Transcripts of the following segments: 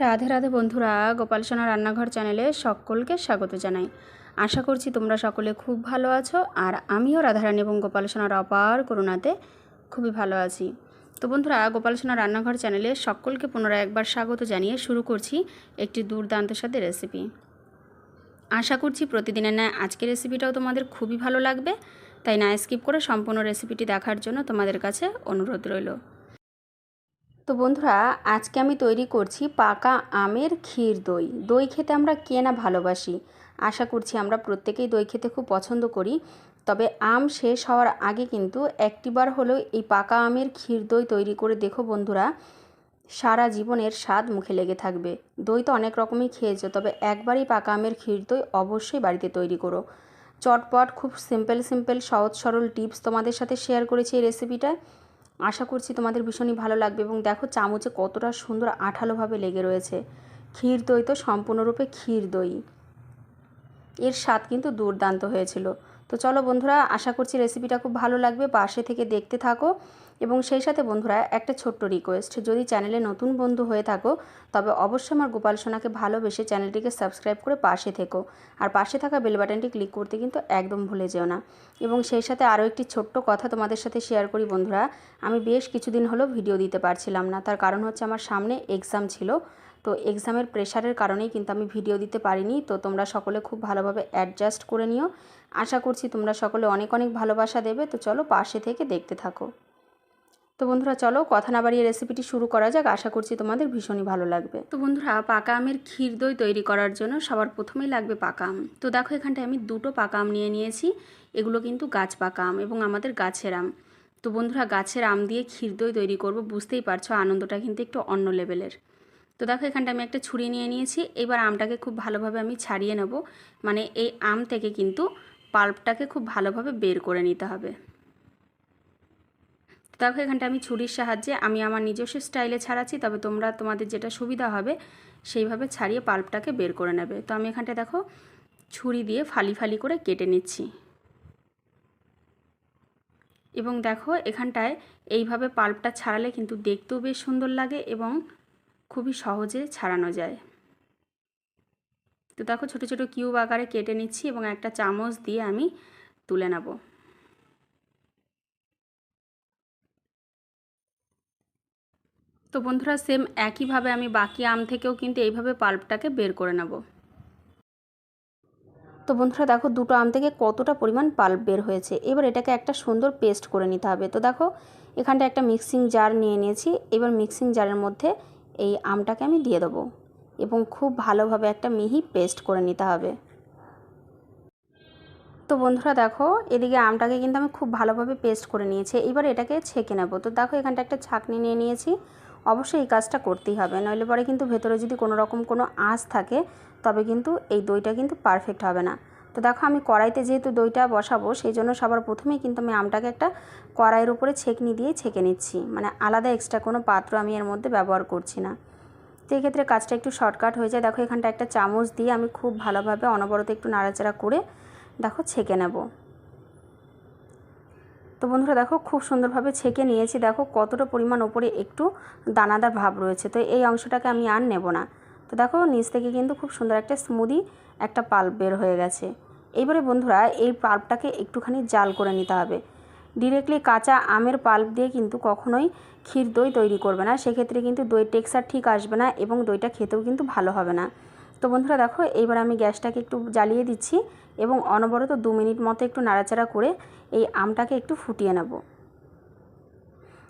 রাধে রাধে বন্ধুরা, গোপাল সোনা রান্নাঘর চ্যানেলে সকলকে স্বাগত জানাই। আশা করছি তোমরা সকলে খুব ভালো আছো আর আমিও রাধারানী এবং গোপাল সোনার অপার করুণাতে খুবই ভালো আছি। তো বন্ধুরা, গোপাল সোনা রান্নাঘর চ্যানেলে সকলকে পুনরায় একবার স্বাগত জানিয়ে শুরু করছি একটি দুর্দান্ত সাথে রেসিপি। আশা করছি প্রতিদিনের ন্যায় আজকের রেসিপিটাও তোমাদের খুবই ভালো লাগবে, তাই না স্কিপ করে সম্পূর্ণ রেসিপিটি দেখার জন্য তোমাদের কাছে অনুরোধ রইল। তো বন্ধুরা, আজকে আমি তৈরি করছি পাকা আমের ক্ষীর দই। দই খেতে আমরা কে না ভালোবাসি? আশা করছি আমরা প্রত্যেকেই দই খেতে খুব পছন্দ করি। তবে আম শেষ হওয়ার আগে কিন্তু একটিবার হলেও এই পাকা আমের ক্ষীর দই তৈরি করে দেখো বন্ধুরা, সারা জীবনের স্বাদ মুখে লেগে থাকবে। দই তো অনেক রকমই খেয়েছো, তবে একবারই পাকা আমের ক্ষীর দই অবশ্যই বাড়িতে তৈরি করো। চটপট, খুব সিম্পল সিম্পল সহজ, সরল টিপস তোমাদের সাথে শেয়ার করেছি এই রেসিপিটায় আশা করছি তোমাদের ভীষণই ভালো লাগবে এবং দেখো চামচে কতটা সুন্দর আঠালোভাবে লেগে রয়েছে। ক্ষীর দই তো সম্পূর্ণরূপে ক্ষীর দই। এর স্বাদ কিন্তু দুর্দান্ত হয়েছিল। তো চলো বন্ধুরা, আশা করছি রেসিপিটা খুব ভালো লাগবে। পাশে থেকে দেখতে থাকো। এবং সেই সাথে বন্ধুরা, একটা ছোট্ট রিকোয়েস্ট যদি চ্যানেলে নতুন বন্ধু হয়ে থাকো, তবে অবশ্যই আমার গোপাল সোনাকে ভালোবেসে চ্যানেলটিকে সাবস্ক্রাইব করে পাশে থেকো। আর পাশে থাকা বেল বাটনটি ক্লিক করতে কিন্তু একদম ভুলে যেও না। এবং সেই সাথে আরও একটি ছোট্ট কথা তোমাদের সাথে শেয়ার করি বন্ধুরা, আমি বেশ কিছুদিন হলো ভিডিও দিতে পারছিলাম না। তার কারণ হচ্ছে আমার সামনে এক্সাম ছিল। তো এক্সামের প্রেশারের কারণেই কিন্তু আমি ভিডিও দিতে পারিনি। তো তোমরা সকলে খুব ভালোভাবে অ্যাডজাস্ট করে নিও। আশা করছি তোমরা সকলে অনেক অনেক ভালোবাসা দেবে। তো চলো পাশে থেকে দেখতে থাকো। তো বন্ধুরা, চলো কথা না বাড়িয়ে রেসিপিটি শুরু করা যাক। আশা করছি তোমাদের ভীষণই ভালো লাগবে। তো বন্ধুরা, পাকা আমের ক্ষীর দই তৈরি করার জন্য সবার প্রথমেই লাগবে পাকা আম। তো দেখো, এখানটায় আমি দুটো পাকা আম নিয়ে নিয়েছি। এগুলো কিন্তু গাছ পাকা আম এবং আমাদের গাছের আম। তো বন্ধুরা, গাছের আম দিয়ে ক্ষীর দই তৈরি করব। বুঝতেই পারছ, আনন্দটা কিন্তু একটু অন্য লেভেলের। তো দেখো এখানটা আমি একটা ছুরি নিয়ে নিয়েছি। এবার আমটাকে খুব ভালোভাবে আমি ছাড়িয়ে নেব। মানে এই আম থেকে কিন্তু পাল্পটাকে খুব ভালোভাবে বের করে নিতে হবে। দেখো এখানটা আমি ছুরির সাহায্যে আমি আমার নিজস্ব স্টাইলে ছাড়াচ্ছি, তবে তোমরা তোমাদের যেটা সুবিধা হবে সেইভাবে ছাড়িয়ে পাল্পটাকে বের করে নেবে। তো আমি এখানটা দেখো ছুরি দিয়ে ফালি ফালি করে কেটে নিচ্ছি। এবং দেখো এখানটায় এইভাবে পাল্পটা ছাড়ালে কিন্তু দেখতেও বেশ সুন্দর লাগে এবং খুবই সহজে ছাড়ানো যায়। তো দেখো ছোটো ছোটো কিউব আকারে কেটে নিচ্ছি এবং একটা চামচ দিয়ে আমি তুলে নেব। তো বন্ধুরা সেম একইভাবে আমি বাকি আম থেকেও কিন্তু এইভাবে পাল্পটাকে বের করে নেব। তো বন্ধুরা দেখো দুটো আম থেকে কতটা পরিমাণ পাল্প বের হয়েছে। এবার এটাকে একটা সুন্দর পেস্ট করে নিতে হবে। তো দেখো এখানটা একটা মিক্সিং জার নিয়ে নিয়েছি। এবার মিক্সিং জারের মধ্যে এই আমটাকে আমি দিয়ে দেবো এবং খুব ভালোভাবে একটা মিহি পেস্ট করে নিতে হবে। তো বন্ধুরা দেখো এদিকে আমটাকে কিন্তু আমি খুব ভালোভাবে পেস্ট করে নিয়েছি। এবার এটাকে ছেঁকে নেব। তো দেখো এখানটা একটা ছাঁকনি নিয়ে নিয়েছি। অবশ্যই এই কাজটা করতেই হবে। নইলে পরে কিন্তু ভেতরে যদি কোনো রকম কোনো আঁচ থাকে, তবে কিন্তু এই দইটা কিন্তু পারফেক্ট হবে না। তো দেখো আমি কড়াইতে যেহেতু দইটা বসাবো, সেই জন্য সবার প্রথমেই কিন্তু আমি আমটাকে একটা কড়াইয়ের উপরে ছেঁকনি দিয়ে ছেঁকে নিচ্ছি। মানে আলাদা এক্সট্রা কোনো পাত্র আমি এর মধ্যে ব্যবহার করছি না। তো এক্ষেত্রে কাজটা একটু শর্টকাট হয়ে যায়। দেখো এখানটা একটা চামচ দিয়ে আমি খুব ভালোভাবে অনবরত একটু নাড়াচাড়া করে, দেখো ছেঁকে নেব। তো বন্ধুরা দেখো খুব সুন্দরভাবে ছেঁকে নিয়েছি। দেখো কতটা পরিমাণ ওপরে একটু দানাদার ভাব রয়েছে। তো এই অংশটাকে আমি আর নেব না। তো দেখো নিচ থেকে কিন্তু খুব সুন্দর একটা স্মুদি একটা পাল্প বের হয়ে গেছে। এইবারে বন্ধুরা এই পাল্পটাকে একটুখানি জাল করে নিতে হবে। ডিরেক্টলি কাঁচা আমের পাল্প দিয়ে কিন্তু কখনোই ক্ষীর দই তৈরি করবে না। সেক্ষেত্রে কিন্তু দই টেক্সচার ঠিক আসবে না এবং দইটা খেতেও কিন্তু ভালো হবে না। তো বন্ধুরা দেখো এইবার আমি গ্যাসটাকে একটু জ্বালিয়ে দিচ্ছি। এবং অনবরত দু মিনিট মতো একটু নাড়াচাড়া করে এই আমটাকে একটু ফুটিয়ে নেব।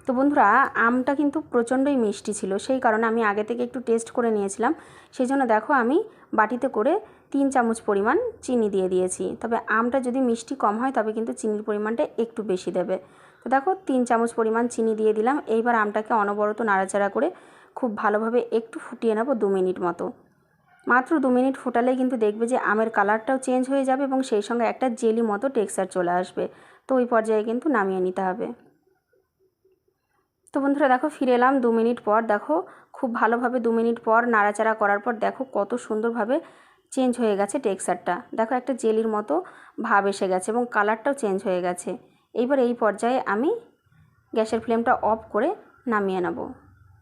তো বন্ধুরা, আমটা কিন্তু প্রচণ্ডই মিষ্টি ছিল, সেই কারণে আমি আগে থেকে একটু টেস্ট করে নিয়েছিলাম। সেই জন্য দেখো আমি বাটিতে করে তিন চামচ পরিমাণ চিনি দিয়ে দিয়েছি। তবে আমটা যদি মিষ্টি কম হয়, তবে কিন্তু চিনির পরিমাণটা একটু বেশি দেবে। তো দেখো, তিন চামচ পরিমাণ চিনি দিয়ে দিলাম। এইবার আমটাকে অনবরত নাড়াচাড়া করে খুব ভালোভাবে একটু ফুটিয়ে নেব দু মিনিট মতো। মাত্র দু মিনিট ফোটালেই কিন্তু দেখবে যে আমের কালারটাও চেঞ্জ হয়ে যাবে এবং সেই সঙ্গে একটা জেলি মতো টেক্সচার চলে আসবে। তো ওই পর্যায়ে কিন্তু নামিয়ে নিতে হবে। তো বন্ধুরা দেখো, ফিরে এলাম দু মিনিট পর। দেখো, খুব ভালোভাবে দু মিনিট পর নাড়াচাড়া করার পর দেখো কত সুন্দরভাবে চেঞ্জ হয়ে গেছে টেক্সচারটা। দেখো একটা জেলির মতো ভাব এসে গেছে এবং কালারটাও চেঞ্জ হয়ে গেছে। এইবার এই পর্যায়ে আমি গ্যাসের ফ্লেমটা অফ করে নামিয়ে নেব।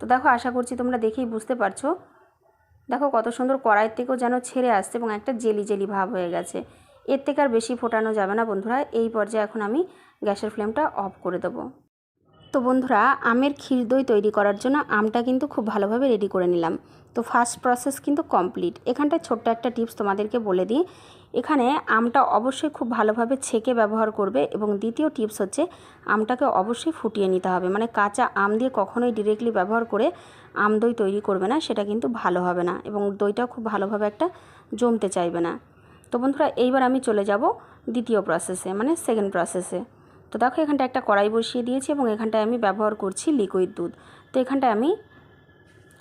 তো দেখো, আশা করছি তোমরা দেখেই বুঝতে পারছ দেখো কত সুন্দর কড়াইয়ের থেকেও যেন ছেড়ে আসছে এবং একটা জেলি জেলি ভাব হয়ে গেছে। এর থেকে আর বেশি ফোটানো যাবে না বন্ধুরা, এই পর্যায়ে এখন আমি গ্যাসের ফ্লেমটা অফ করে দেবো। তো বন্ধুরা, আমের ক্ষীর দই তৈরি করার জন্য আমটা কিন্তু খুব ভালোভাবে রেডি করে নিলাম। তো ফার্স্ট প্রসেস কিন্তু কমপ্লিট এখানটায় ছোট্ট একটা টিপস তোমাদেরকে বলে দিই। এখানে আমটা অবশ্যই খুব ভালোভাবে ছেঁকে ব্যবহার করবে এবং দ্বিতীয় টিপস হচ্ছে আমটাকে অবশ্যই ফুটিয়ে নিতে হবে। মানে কাঁচা আম দিয়ে কখনোই ডিরেক্টলি ব্যবহার করে আম দই তৈরি করবে না, সেটা কিন্তু ভালো হবে না এবং দইটাও খুব ভালোভাবে একটা জমতে চাইবে না। তো বন্ধুরা, এইবার আমি চলে যাব দ্বিতীয় প্রসেসে মানে সেকেন্ড প্রসেসে তো দেখো এখানটা একটা কড়াই বসিয়ে দিয়েছি এবং এখানটায় আমি ব্যবহার করছি লিকুইড দুধ। তো এখানটায় আমি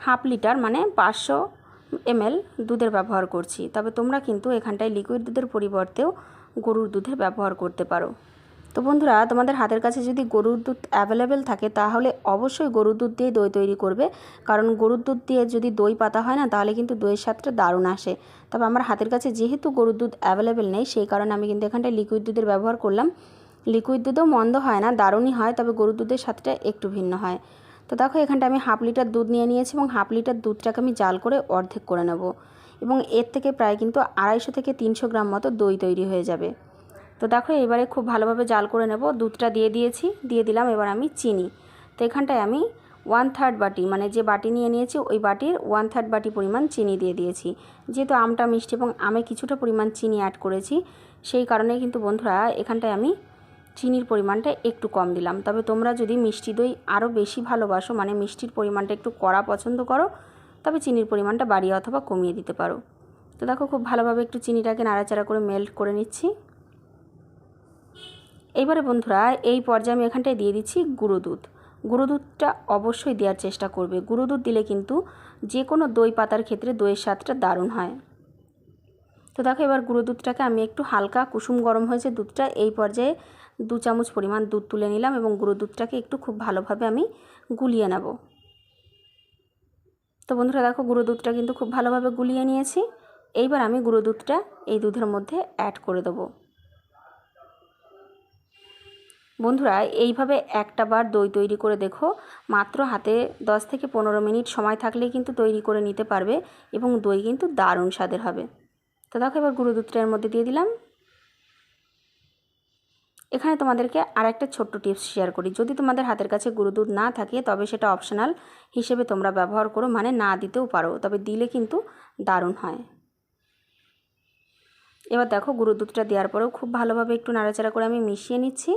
হাফ লিটার মানে পাঁচশো এমএল দুধের ব্যবহার করছি। তবে তোমরা কিন্তু এখানটায় লিকুইড দুধের পরিবর্তেও গরুর দুধের ব্যবহার করতে পারো। তো বন্ধুরা, তোমাদের হাতের কাছে যদি গরুর দুধ অ্যাভেলেবেল থাকে, তাহলে অবশ্যই গরুর দুধ দিয়ে দই তৈরি করবে। কারণ গরুর দুধ দিয়ে যদি দই পাতা হয় না, তাহলে কিন্তু দইয়ের স্বাদটা দারুণ আসে। তবে আমার হাতের কাছে যেহেতু গরুর দুধ অ্যাভেলেবেল নেই, সেই কারণে আমি কিন্তু এখানটায় লিকুইড দুধের ব্যবহার করলাম। লিকুইড দুধও মন্দ হয় না, দারুণই হয়, তবে গরুর দুধের স্বাদটা একটু ভিন্ন হয়। তো দেখো, এখানটা আমি হাফ লিটার দুধ নিয়ে নিয়েছি এবং হাফ লিটার দুধটাকে আমি জাল করে অর্ধেক করে নেব। এবং এর থেকে প্রায় কিন্তু আড়াইশো থেকে তিনশো গ্রাম মতো দই তৈরি হয়ে যাবে। তো দেখো, এবারে খুব ভালোভাবে জাল করে নেব। দুধটা দিয়ে দিয়েছি, দিয়ে দিলাম এবার আমি চিনি। তো এখানটায় আমি ওয়ান থার্ড বাটি মানে যে বাটি নিয়ে নিয়েছি, ওই বাটির ওয়ান থার্ড বাটি পরিমাণ চিনি দিয়ে দিয়েছি। যেহেতু আমটা মিষ্টি এবং আমে কিছুটা পরিমাণ চিনি অ্যাড করেছি, সেই কারণে কিন্তু বন্ধুরা, এখানটায় আমি চিনির পরিমাণটা একটু কম দিলাম। তবে তোমরা যদি মিষ্টি দই আরও বেশি ভালোবাসো মানে মিষ্টির পরিমাণটা একটু কড়া পছন্দ করো, তবে চিনির পরিমাণটা বাড়িয়ে অথবা কমিয়ে দিতে পারো। তো দেখো খুব ভালোভাবে একটু চিনিটাকে নাড়াচাড়া করে মেল্ট করে নিচ্ছি। এইবারে বন্ধুরা, এই পর্যায়ে আমি এখানটায় দিয়ে দিচ্ছি গুঁড়ো দুধ। গুঁড়ো দুধটা অবশ্যই দেওয়ার চেষ্টা করবে। গুঁড়ো দুধ দিলে কিন্তু যে কোনো দই পাতার ক্ষেত্রে দইয়ের স্বাদটা দারুণ হয়। তো দেখো এবার গুঁড়ো দুধটাকে আমি একটু হালকা কুসুম গরম হয়েছে দুধটা, এই পর্যায়ে দু চামচ পরিমাণ দুধ তুলে নিলাম এবং গুঁড়ো দুধটাকে একটু খুব ভালোভাবে আমি গুলিয়ে নেব। তো বন্ধুরা, দেখো গুঁড়ো দুধটা কিন্তু খুব ভালোভাবে গুলিয়ে নিয়েছি। এইবার আমি গুঁড়ো দুধটা এই দুধের মধ্যে অ্যাড করে দেবো। বন্ধুরা, এইভাবে একটা বার দই তৈরি করে দেখো, মাত্র হাতে 10 থেকে পনেরো মিনিট সময় থাকলেই কিন্তু তৈরি করে নিতে পারবে এবং দই কিন্তু দারুণ স্বাদের হবে। তো দেখো এবার গুঁড়ো দুধটা এর মধ্যে দিয়ে দিলাম। এখানে তোমাদেরকে আর একটা ছোট্ট টিপস শেয়ার করি। যদি তোমাদের হাতের কাছে গুঁড়ো দুধ না থাকে, তবে সেটা অপশনাল হিসেবে তোমরা ব্যবহার করো মানে না দিতেও পারো, তবে দিলে কিন্তু দারুণ হয়। এবার দেখো, গুঁড়ো দুধটা দেওয়ার পরেও খুব ভালোভাবে একটু নাড়াচাড়া করে আমি মিশিয়ে নিচ্ছি।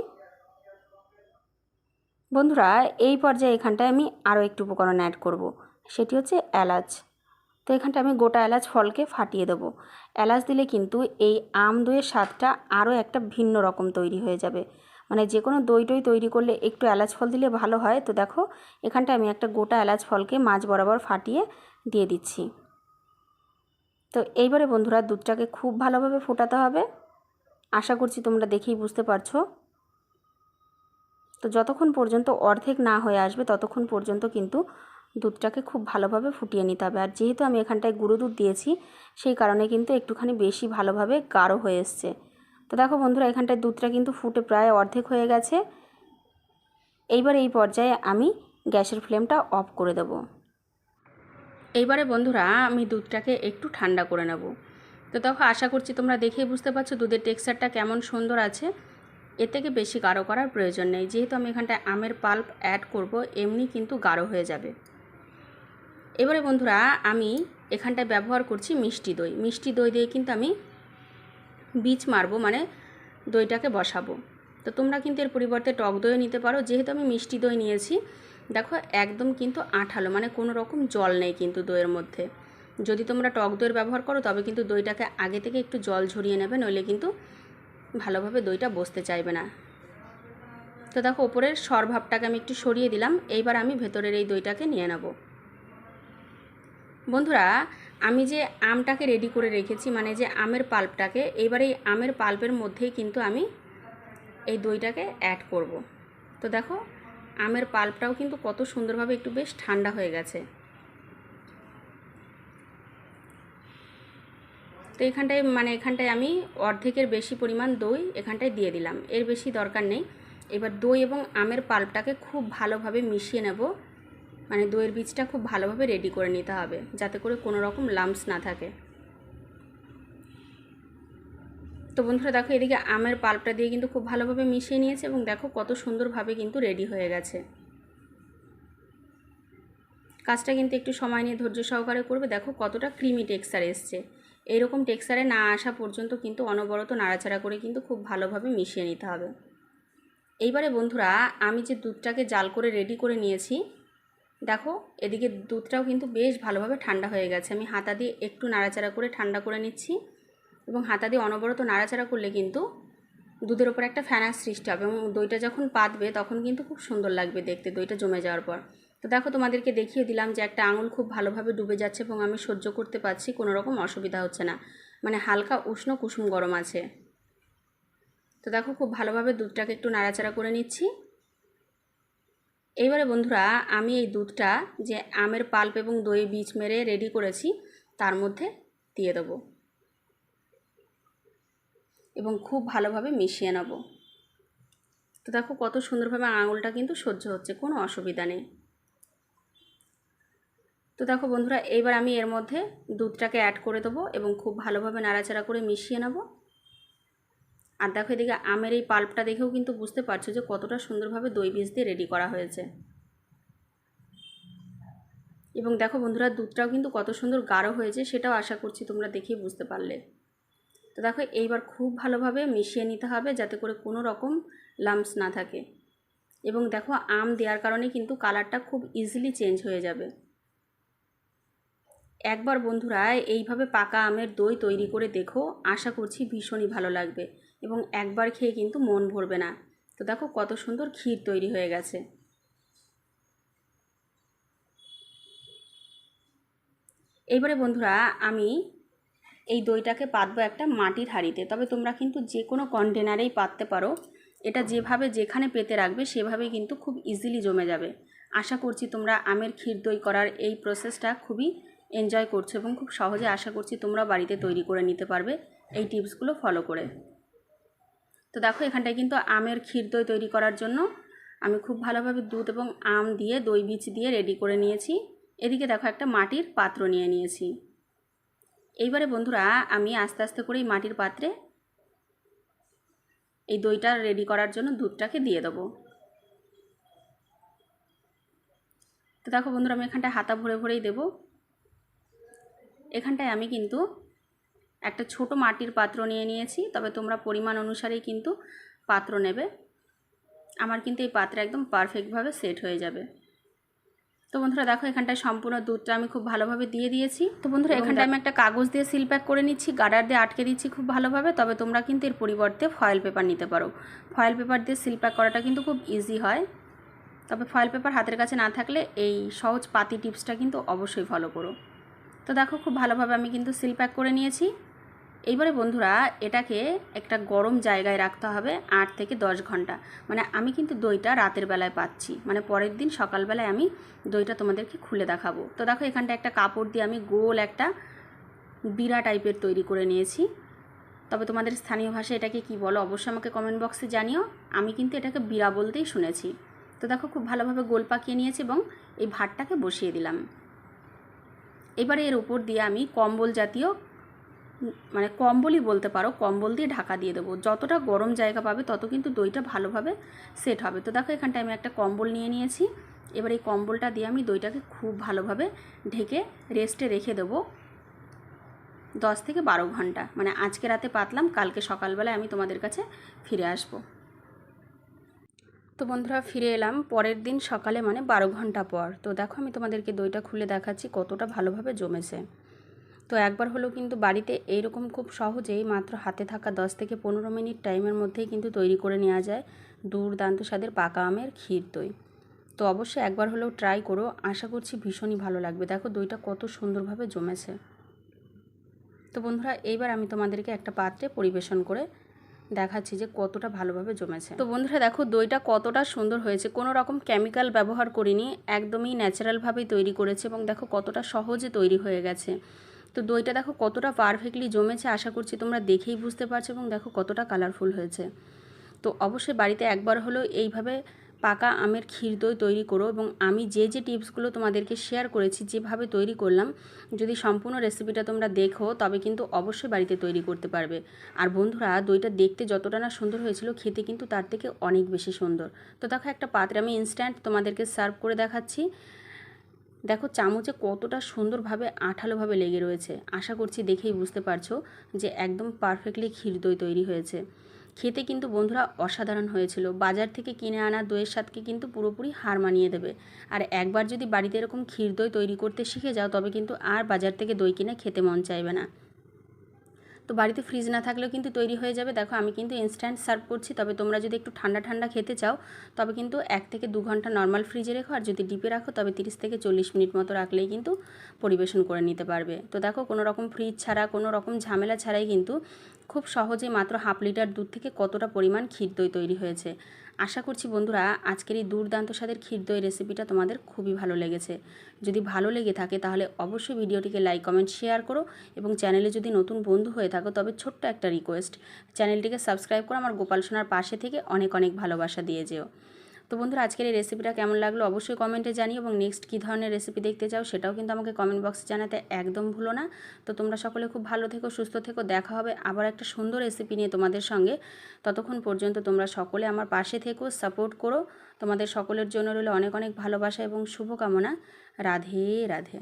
বন্ধুরা, এই পর্যায়ে এখানটায় আমি আরও একটু উপকরণ অ্যাড করব। সেটি হচ্ছে এলাচ। তো এখানটা আমি গোটা এলাচ ফলকে ফাটিয়ে দেবো। এলাচ দিলে কিন্তু এই আম দইয়ের স্বাদটা আরও একটা ভিন্ন রকম তৈরি হয়ে যাবে। মানে যে কোনো দই টই তৈরি করলে একটু এলাচ ফল দিলে ভালো হয়। তো দেখো, এখানটা আমি একটা গোটা এলাচ ফলকে মাছ বরাবর ফাটিয়ে দিয়ে দিচ্ছি। তো এইবারে বন্ধুরা দুধটাকে খুব ভালোভাবে ফোটাতে হবে। আশা করছি তোমরা দেখেই বুঝতে পারছ। তো যতক্ষণ পর্যন্ত অর্ধেক না হয়ে আসবে, ততক্ষণ পর্যন্ত কিন্তু দুধটাকে খুব ভালোভাবে ফুটিয়ে নিতে হবে। আর যেহেতু আমি এখানটায় গুঁড়ো দুধ দিয়েছি, সেই কারণে কিন্তু একটুখানি বেশি ভালোভাবে গাঢ় হয়ে এসছে। তো দেখো বন্ধুরা, এখানটায় দুধটা কিন্তু ফুটে প্রায় অর্ধেক হয়ে গেছে। এইবার এই পর্যায়ে আমি গ্যাসের ফ্লেমটা অফ করে দেব। এইবারে বন্ধুরা, আমি দুধটাকে একটু ঠান্ডা করে নেব। তো দেখো, আশা করছি তোমরা দেখেই বুঝতে পারছ দুধের টেক্সচারটা কেমন সুন্দর আছে। এর থেকে বেশি গাঢ় করার প্রয়োজন নেই। যেহেতু আমি এখানটায় আমের পাল্প অ্যাড করব, এমনি কিন্তু গাঢ় হয়ে যাবে। এবারে বন্ধুরা, আমি এখানটায় ব্যবহার করছি মিষ্টি দই। মিষ্টি দই দিয়ে কিন্তু আমি বীজ মারবো মানে দইটাকে বসাবো। তো তোমরা কিন্তু এর পরিবর্তে টক দইও নিতে পারো। যেহেতু আমি মিষ্টি দই নিয়েছি, দেখো একদম কিন্তু আঠালো মানে কোনো রকম জল নেই কিন্তু দইয়ের মধ্যে। যদি তোমরা টক দইয়ের ব্যবহার করো, তবে কিন্তু দইটাকে আগে থেকে একটু জল ঝরিয়ে নেবে, নইলে কিন্তু ভালোভাবে দইটা বসতে চাইবে না। তো দেখো, ওপরের সরভাবটাকে আমি একটু সরিয়ে দিলাম। এইবার আমি ভেতরের এই দইটাকে নিয়ে নেব। বন্ধুরা, আমি যে আমটাকে রেডি করে রেখেছি মানে যে আমের পাল্পটাকে এইবার এই আমের পাল্পের মধ্যেই কিন্তু আমি এই দইটাকে অ্যাড করব। তো দেখো, আমের পাল্পটাও কিন্তু কত সুন্দরভাবে একটু বেশ ঠান্ডা হয়ে গেছে। তো এখানটায় মানে এখানটায় আমি অর্ধেকের বেশি পরিমাণ দই এখানটায় দিয়ে দিলাম। এর বেশি দরকার নেই। এবার দই এবং আমের পাল্পটাকে খুব ভালোভাবে মিশিয়ে নেব। মানে দইয়ের বীজটা খুব ভালোভাবে রেডি করে নিতে হবে, যাতে করে কোনো রকম লাম্পস না থাকে। তো বন্ধুরা, দেখো এদিকে আমের পাল্পটা দিয়ে কিন্তু খুব ভালোভাবে মিশিয়ে নিয়েছে এবং দেখো কত সুন্দরভাবে কিন্তু রেডি হয়ে গেছে। কাজটা কিন্তু একটু সময় নিয়ে ধৈর্য সহকারে করবে, দেখো কতটা ক্রিমি টেক্সচার এসছে। এইরকম টেক্সচারে না আসা পর্যন্ত কিন্তু অনবরত নাড়াচাড়া করে কিন্তু খুব ভালোভাবে মিশিয়ে নিতে হবে। এইবারে বন্ধুরা, আমি যে দুধটাকে জাল করে রেডি করে নিয়েছি দেখো, এদিকে দুধটাও কিন্তু বেশ ভালোভাবে ঠান্ডা হয়ে গেছে। আমি হাতা দিয়ে একটু নাড়াচাড়া করে ঠান্ডা করে নিচ্ছি এবং হাতা দিয়ে অনবরত নাড়াচাড়া করলে কিন্তু দুধের ওপর একটা ফ্যানার সৃষ্টি হবে এবং দইটা যখন পাতবে তখন কিন্তু খুব সুন্দর লাগবে দেখতে, দইটা জমে যাওয়ার পর। তো দেখো, তোমাদেরকে দেখিয়ে দিলাম যে একটা আঙুল খুব ভালোভাবে ডুবে যাচ্ছে এবং আমি সহ্য করতে পারছি, কোনো রকম অসুবিধা হচ্ছে না। মানে হালকা উষ্ণ কুসুম গরম আছে। তো দেখো, খুব ভালোভাবে দুধটাকে একটু নাড়াচাড়া করে নিচ্ছি। এইবারে বন্ধুরা, আমি এই দুধটা যে আমের পাল্প এবং দই বীজ মেরে রেডি করেছি, তার মধ্যে দিয়ে দেবো। এবং খুব ভালোভাবে মিশিয়ে নেব। তো দেখো কত সুন্দরভাবে আঙুলটা কিন্তু সহ্য হচ্ছে, কোনো অসুবিধা নেই। তো দেখো বন্ধুরা, এইবার আমি এর মধ্যে দুধটাকে অ্যাড করে দেবো এবং খুব ভালোভাবে নাড়াচাড়া করে মিশিয়ে নেব। আর দেখো এদিকে আমের এই পাল্পটা দেখেও কিন্তু বুঝতে পারছ যে কতটা সুন্দরভাবে দই বীজ দিয়ে রেডি করা হয়েছে। এবং দেখো বন্ধুরা, দুধটাও কিন্তু কত সুন্দর গাঢ় হয়েছে, সেটাও আশা করছি তোমরা দেখেই বুঝতে পারলে। তো দেখো, এইবার খুব ভালোভাবে মিশিয়ে নিতে হবে যাতে করে কোনো রকম লাম্পস না থাকে। এবং দেখো, আম দেওয়ার কারণে কিন্তু কালারটা খুব ইজিলি চেঞ্জ হয়ে যাবে। একবার বন্ধুরা, এইভাবে পাকা আমের দই তৈরি করে দেখো, আশা করছি ভীষণই ভালো লাগবে। এবং একবার খেয়ে কিন্তু মন ভরবে না। তো দেখো কত সুন্দর ক্ষীর তৈরি হয়ে গেছে। এইবারে বন্ধুরা, আমি এই দইটাকে পাতবো একটা মাটির হাঁড়িতে। তবে তোমরা কিন্তু যে কোনো কন্টেনারেই পাততে পারো। এটা যেভাবে যেখানে পেতে রাখবে, সেভাবেই কিন্তু খুব ইজিলি জমে যাবে। আশা করছি তোমরা আমের ক্ষীর দই করার এই প্রসেসটা খুবই এনজয় করছ এবং খুব সহজে আশা করছি তোমরা বাড়িতে তৈরি করে নিতে পারবে। এই টিপসগুলো ফলো করে। তো দেখো, এখানটায় কিন্তু আমের ক্ষীর দই তৈরি করার জন্য আমি খুব ভালোভাবে দুধ এবং আম দিয়ে দই বীজ দিয়ে রেডি করে নিয়েছি। এদিকে দেখো, একটা মাটির পাত্র নিয়ে নিয়েছি। এইবারে বন্ধুরা, আমি আস্তে আস্তে করে এই মাটির পাত্রে এই দইটা রেডি করার জন্য দুধটাকে দিয়ে দেবো। তো দেখো বন্ধুরা, আমি এখানটায় হাতা ভরে ভরেই দেবো। এখানটায় আমি কিন্তু একটা ছোট মাটির পাত্র নিয়ে নিয়েছি তবে তোমরা পরিমাণ অনুসারেই কিন্তু পাত্র নেবে। আমার কিন্তু এই পাত্রে একদম পারফেক্টভাবে সেট হয়ে যাবে। তো বন্ধুরা দেখো এখানটায় সম্পূর্ণ দুধটা আমি খুব ভালোভাবে দিয়ে দিয়েছি। তো বন্ধুরা এখানটায় আমি একটা কাগজ দিয়ে সিল প্যাক করে নিচ্ছি গার্ডার দিয়ে আটকে দিচ্ছি খুব ভালোভাবে তবে তোমরা কিন্তু এর পরিবর্তে ফয়েল পেপার নিতে পারো। ফয়েল পেপার দিয়ে সিল প্যাক করাটা কিন্তু খুব ইজি হয়। তবে ফয়েল পেপার হাতের কাছে না থাকলে এই সহজ পাতি টিপসটা কিন্তু অবশ্যই ফলো করো। তো দেখো খুব ভালোভাবে আমি কিন্তু সিল প্যাক করে নিয়েছি। এইবারে বন্ধুরা এটাকে একটা গরম জায়গায় রাখতে হবে আট থেকে দশ ঘণ্টা। মানে আমি কিন্তু দইটা রাতের বেলায় পাচ্ছি। মানে পরের দিন সকালবেলায় আমি দইটা তোমাদেরকে খুলে দেখাবো। তো দেখো এখানটা একটা কাপড় দিয়ে আমি গোল একটা বিড়া টাইপের তৈরি করে নিয়েছি। তবে তোমাদের স্থানীয় ভাষায় এটাকে কি বলো অবশ্যই আমাকে কমেন্ট বক্সে জানিও। আমি কিন্তু এটাকে বিড়া বলতেই শুনেছি। তো দেখো খুব ভালোভাবে গোল পাকিয়ে নিয়েছি এবং এই ভাতটাকে বসিয়ে দিলাম। এবারে এর উপর দিয়ে আমি কম্বল জাতীয় মানে কম্বলই বলতে পারো, কম্বল দিয়ে ঢাকা দিয়ে দেবো। যতটা গরম জায়গা পাবে তত কিন্তু দইটা ভালোভাবে সেট হবে। তো দেখো এখানটায় আমি একটা কম্বল নিয়ে নিয়েছি। এবার এই কম্বলটা দিয়ে আমি দইটাকে খুব ভালোভাবে ঢেকে রেস্টে রেখে দেবো দশ থেকে বারো ঘণ্টা। মানে আজকে রাতে পাতলাম, কালকে সকালবেলায় আমি তোমাদের কাছে ফিরে আসব। তো বন্ধুরা ফিরে এলাম পরের দিন সকালে মানে বারো ঘণ্টা পর। তো দেখো আমি তোমাদেরকে দইটা খুলে দেখাচ্ছি কতটা ভালোভাবে জমেছে। তো একবার হলেও কিন্তু বাড়িতে এইরকম খুব সহজেই মাত্র হাতে থাকা দশ থেকে পনেরো মিনিট টাইমের মধ্যেই কিন্তু তৈরি করে নেওয়া যায় দুর্দান্ত স্বাদের পাকা আমের ক্ষীর দই। তো অবশ্যই একবার হলেও ট্রাই করো, আশা করছি ভীষণই ভালো লাগবে। দেখো দইটা কত সুন্দরভাবে জমেছে। তো বন্ধুরা, এইবার আমি তোমাদেরকে একটা পাত্রে পরিবেশন করে দেখাচ্ছি যে কতটা ভালোভাবে জমেছে। তো বন্ধুরা, দেখো দইটা কতটা সুন্দর হয়েছে। কোনো রকম কেমিক্যাল ব্যবহার করিনি, একদমই ন্যাচারালভাবেই তৈরি করেছে এবং দেখো কতটা সহজে তৈরি হয়ে গেছে। তো দইটা দেখো কতটা পারফেক্টলি জমেছে, আশা করছি তোমরা দেখেই বুঝতে পারছ এবং দেখো কতটা কালারফুল হয়েছে। তো অবশ্যই বাড়িতে একবার হলেও এইভাবে পাকা আমের ক্ষীর দই তৈরি করো এবং আমি যে যে টিপসগুলো তোমাদেরকে শেয়ার করেছি, যেভাবে তৈরি করলাম, যদি সম্পূর্ণ রেসিপিটা তোমরা দেখো, তবে কিন্তু অবশ্যই বাড়িতে তৈরি করতে পারবে। আর বন্ধুরা, দইটা দেখতে যতটা না সুন্দর হয়েছিল, খেতে কিন্তু তার থেকে অনেক বেশি সুন্দর। তো দেখো একটা পাত্রে আমি ইনস্ট্যান্ট তোমাদেরকে সার্ভ করে দেখাচ্ছি। দেখো চামচে কতটা সুন্দরভাবে আঠালোভাবে লেগে রয়েছে। আশা করছি দেখেই বুঝতে পারছ যে একদম পারফেক্টলি ক্ষীর দই তৈরি হয়েছে। খেতে কিন্তু বন্ধুরা অসাধারণ হয়েছিল। বাজার থেকে কিনে আনা দইয়ের স্বাদকে কিন্তু পুরোপুরি হার মানিয়ে দেবে। আর একবার যদি বাড়িতে এরকম ক্ষীর দই তৈরি করতে শিখে যাও, তবে কিন্তু আর বাজার থেকে দই কিনে খেতে মন চাইবে না। তো বাড়িতে ফ্রিজ না থাকলেও কিন্তু তৈরি হয়ে যাবে। দেখো, আমি কিন্তু ইনস্ট্যান্ট সার্ভ করছি। তবে তোমরা যদি একটু ঠান্ডা ঠান্ডা খেতে চাও, তবে কিন্তু এক থেকে দু ঘণ্টা নর্মাল ফ্রিজে রেখো। আর যদি ডিপে রাখো, তবে তিরিশ থেকে চল্লিশ মিনিট মতো রাখলেই কিন্তু পরিবেশন করে নিতে পারবে। তো দেখো, কোনো রকম ফ্রিজ ছাড়া, কোনো রকম ঝামেলা ছাড়াই কিন্তু খুব সহজে মাত্র হাফ লিটার দুধ থেকে কতটা পরিমাণ ক্ষীর দই তৈরি হয়েছে। আশা করছি বন্ধুরা আজকের এই দুর্দান্ত স্বাদের ক্ষীর দই রেসিপিটা তোমাদের খুবই ভালো লেগেছে। যদি ভালো লেগে থাকে তাহলে অবশ্যই ভিডিওটিকে লাইক কমেন্ট শেয়ার করো এবং চ্যানেলে যদি নতুন বন্ধু হয়ে থাকো তবে ছোট্ট একটা রিকোয়েস্ট চ্যানেলটিকে সাবস্ক্রাইব করো আমার গোপাল সোনার পাশে থেকে অনেক অনেক ভালোবাসা দিয়ে যেও। তো বন্ধুরা, আজকের এই রেসিপিটা কেমন লাগল অবশ্যই কমেন্টে জানিও এবং নেক্সট কী ধরনের রেসিপি দেখতে চাও সেটাও কিন্তু আমাকে কমেন্ট বক্সে জানাতে একদম ভুলো না। তো তোমরা সকলে খুব ভালো থেকো, সুস্থ থেকো, দেখা হবে আবার একটা সুন্দর রেসিপি নিয়ে তোমাদের সঙ্গে। ততক্ষণ পর্যন্ত তোমরা সকলে আমার পাশে থেকো সাপোর্ট করো। তোমাদের সকলের জন্য রইল অনেক অনেক ভালোবাসা এবং শুভকামনা। রাধে রাধে।